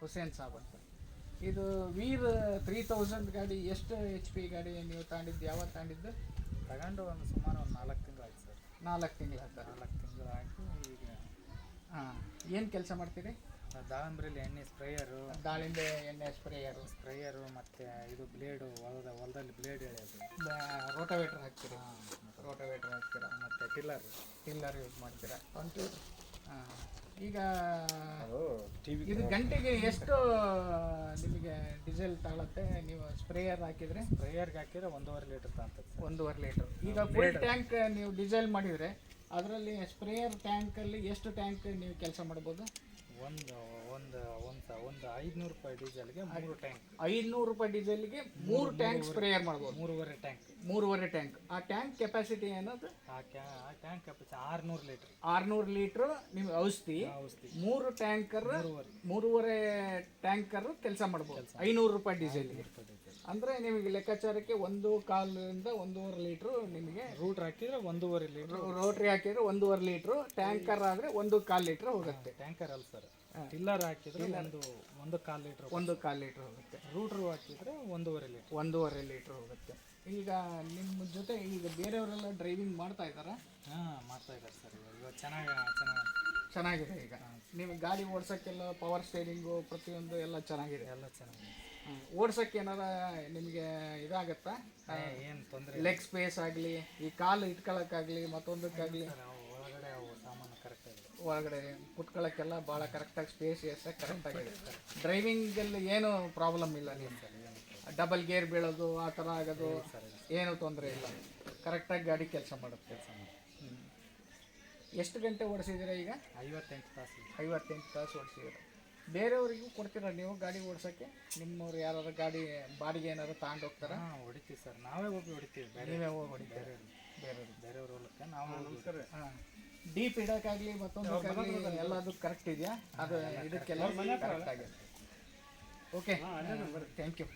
ಹುಸೇನ್ ಸಾಬ್ ಅಂತ. ಇದು ವೀರ್ three thousand ಗಾಡಿ ಎಷ್ಟು ಎಚ್ ಪಿ ಗಾಡಿ ನೀವು ತಾಂಡಿದ್ದು ಯಾವಾಗ ತಾಂಡಿದ್ದು ತಗೊಂಡು ಒಂದು ಸುಮಾರು ಒಂದು ನಾಲ್ಕು ತಿಂಗಳು ಆಯ್ತು ಸರ್. ನಾಲ್ಕು ತಿಂಗಳು ಆಯ್ತು? ನಾಲ್ಕು ತಿಂಗಳು ಹಾಕಿ ಈಗ ಹಾಂ ಏನು ಕೆಲಸ ಮಾಡ್ತೀರಿ? ದಾಳಿಂಬ್ರಲ್ಲಿ ಎಣ್ಣೆ ಸ್ಪ್ರೇಯರು ದಾಳಿಂಬೆ ಎಣ್ಣೆ ಸ್ಪ್ರೇಯರು. ಸ್ಪ್ರೇಯರು ಮತ್ತು ಇದು ಬ್ಲೇಡು ಹೊಲದ ಹೊಲದಲ್ಲಿ ಬ್ಲೇಡ್ ಎಳೆಯೋದು. ರೋಟೋವೇಟ್ರ್ ಹಾಕ್ತೀರಾ? ರೋಟೋವೇಟ್ರ್ ಹಾಕ್ತೀರಾ? ಮತ್ತು ಟಿಲ್ಲರ್. ಟಿಲ್ಲರ್ ಯೂಸ್ ಮಾಡ್ತೀರಾ? ಒಂದು ಹಾಂ. ಈಗ ಇದು ಗಂಟೆಗೆ ಎಷ್ಟು ನಿಮಗೆ ಡೀಸೆಲ್ ತಾಳುತ್ತೆ ನೀವು ಸ್ಪ್ರೇಯರ್ ಹಾಕಿದ್ರೆ? ಸ್ಪ್ರೇಯರ್ಗೆ ಹಾಕಿದ್ರೆ ಒಂದೂವರೆ ಲೀಟರ್ ತಗೊಂತದೆ ಸರ್ ಒಂದೂವರೆ ಲೀಟರ್. ಈಗ ಫುಲ್ ಟ್ಯಾಂಕ್ ನೀವು ಡೀಸೆಲ್ ಮಾಡಿದರೆ ಅದರಲ್ಲಿ ಸ್ಪ್ರೇಯರ್ ಟ್ಯಾಂಕಲ್ಲಿ ಎಷ್ಟು ಟ್ಯಾಂಕ್ ನೀವು ಕೆಲಸ ಮಾಡ್ಬೋದು? ಒಂದು ಒಂದು ಒಂದು ಒಂದು ಐದುನೂರು ರೂಪಾಯಿ ಡೀಸೆಲ್ಗೆ ಮೂರು ಟ್ಯಾಂಕ್ ಐದುನೂರು ರೂಪಾಯಿ ಡೀಸೆಲ್ಗೆ ಮೂರು ಟ್ಯಾಂಕ್ ಸ್ಪ್ರೇಯರ್ ಮಾಡ್ಬೋದು? ಮೂರುವರೆ ಟ್ಯಾಂಕ್ ಮೂರುವರೆ ಟ್ಯಾಂಕ್ ಆ ಟ್ಯಾಂಕ್ ಕೆಪಾಸಿಟಿ ಏನದು? ಆ ಟ್ಯಾಂಕ್ ಕೆಪಾಸಿಟಿ ಆರುನೂರು ಲೀಟ್ರ್. ಆರುನೂರು ಲೀಟ್ರ್ ನಿಮ್ಗೆ ಔಷಧಿ ಔಷಧಿ. ಮೂರು ಟ್ಯಾಂಕರ್ ಮೂರುವರೆ. ಟ್ಯಾಂಕರ್ ಕೆಲಸ ಮಾಡ್ಬೋದು. ಐನೂರು ರೂಪಾಯಿ ಡೀಸೆಲ್ಗೆ ಡೀಸೆಲ್ ಅಂದರೆ ನಿಮಗೆ ಲೆಕ್ಕಾಚಾರಕ್ಕೆ ಒಂದು ಕಾಲಿಂದ ಒಂದೂವರೆ ಲೀಟ್ರು ನಿಮಗೆ ರೂಟ್ರ್ ಹಾಕಿದ್ರೆ ಒಂದೂವರೆ ಲೀಟ್ರ್ ರೋಟ್ರಿ ಹಾಕಿದ್ರೆ ಒಂದೂವರೆ ಲೀಟ್ರು ಟ್ಯಾಂಕರ್ ಆದರೆ ಒಂದು ಕಾಲು ಲೀಟ್ರ್ ಹೋಗುತ್ತೆ. ಟ್ಯಾಂಕರ್ ಅಲ್ಲ ಸರ್ ಟಿಲ್ಲರ್ ಹಾಕಿದ್ರೆ ಒಂದು ಒಂದು ಕಾಲು ಲೀಟ್ರ್ ಒಂದು ಕಾಲು ಲೀಟ್ರ್ ಹೋಗುತ್ತೆ. ರೂಟ್ರು ಹಾಕಿದ್ರೆ ಒಂದೂವರೆ ಲೀಟ್ರ್. ಒಂದೂವರೆ ಲೀಟ್ರ್ ಹೋಗುತ್ತೆ. ಈಗ ನಿಮ್ಮ ಜೊತೆ ಈಗ ಬೇರೆಯವರೆಲ್ಲ ಡ್ರೈವಿಂಗ್ ಮಾಡ್ತಾ ಇದ್ದಾರಾ? ಹಾಂ ಮಾಡ್ತಾ ಇದ್ದಾರೆ ಸರ್. ಇವಾಗ ಚೆನ್ನಾಗಿ ಚೆನ್ನಾಗಿ. ಚೆನ್ನಾಗಿದೆ ಈಗ. ನಿಮ್ಗೆ ಗಾಡಿ ಓಡಿಸೋಕ್ಕೆಲ್ಲ ಪವರ್ ಸ್ಟೇರಿಂಗು ಪ್ರತಿಯೊಂದು ಎಲ್ಲ ಚೆನ್ನಾಗಿದೆ. ಎಲ್ಲ ಚೆನ್ನಾಗಿದೆ. ಓಡಿಸೋಕೆ ಏನಾರ ನಿಮಗೆ ಇದಾಗತ್ತಾ? ಏನು ತೊಂದರೆ ಲೆಗ್ ಸ್ಪೇಸ್ ಆಗಲಿ ಈ ಕಾಲು ಇಟ್ಕೊಳ್ಳೋಕ್ಕಾಗಲಿ ಮತ್ತೊಂದಕ್ಕಾಗಲಿ ಅವು ಒಳಗಡೆ ಅವು ಸಾಮಾನು ಕರೆಕ್ಟ್ ಆಗಿದೆ ಒಳಗಡೆ ಕುತ್ಕೊಳ್ಳೋಕ್ಕೆಲ್ಲ ಭಾಳ ಕರೆಕ್ಟಾಗಿ ಸ್ಪೇಸ್ ಎಸ್ ಕರೆಕ್ಟಾಗಿದೆ ಡ್ರೈವಿಂಗಲ್ಲಿ ಏನು ಪ್ರಾಬ್ಲಮ್ ಇಲ್ಲ ನೀವು ಡಬಲ್ ಗೇರ್ ಬೀಳೋದು ಆ ಥರ ಆಗೋದು ಏನು ತೊಂದರೆ ಇಲ್ಲ. ಕರೆಕ್ಟಾಗಿ ಗಾಡಿ ಕೆಲಸ ಮಾಡುತ್ತೆ. ಎಷ್ಟು ಗಂಟೆ ಓಡಿಸಿದ್ದೀರಾ ಈಗ? ಐವತ್ತೆಂಟು ತಾಸು. ಐವತ್ತೆಂಟು ತಾಸು ಓಡಿಸಿದ್ದೀರ. ಬೇರೆಯವರಿಗೂ ಕೊಡ್ತೀರಾ ನೀವು ಗಾಡಿ ಓಡಿಸೋಕ್ಕೆ? ನಿಮ್ಮವ್ರು ಯಾರು ಗಾಡಿ ಬಾಡಿಗೆ ಏನಾದ್ರು ತಗೊಂಡು ಹೋಗ್ತಾರೆ? ಹೊಡಿತೀವಿ ಸರ್. ನಾವೇ ಹೋಗಿ ಹೊಡಿತೀವಿ. ಬೇರೆ ಹೋಗಿ ಹೊಡಿತೀವಿ ಬೇರೆ ಬೇರೆಯವ್ರು. ಬೇರೆಯವ್ರ ಹೊಲಕ್ಕೆ ನಾವು ಹಾಂ. ಡೀಪ್ ಇಡೋಕ್ಕಾಗಲಿ ಮತ್ತೊಂದು ಎಲ್ಲದು ಕರೆಕ್ಟ್ ಇದೆಯಾ? ಅದು ಇದಕ್ಕೆಲ್ಲ ಕರೆಕ್ಟ್ ಆಗಿದೆ. Okay thank you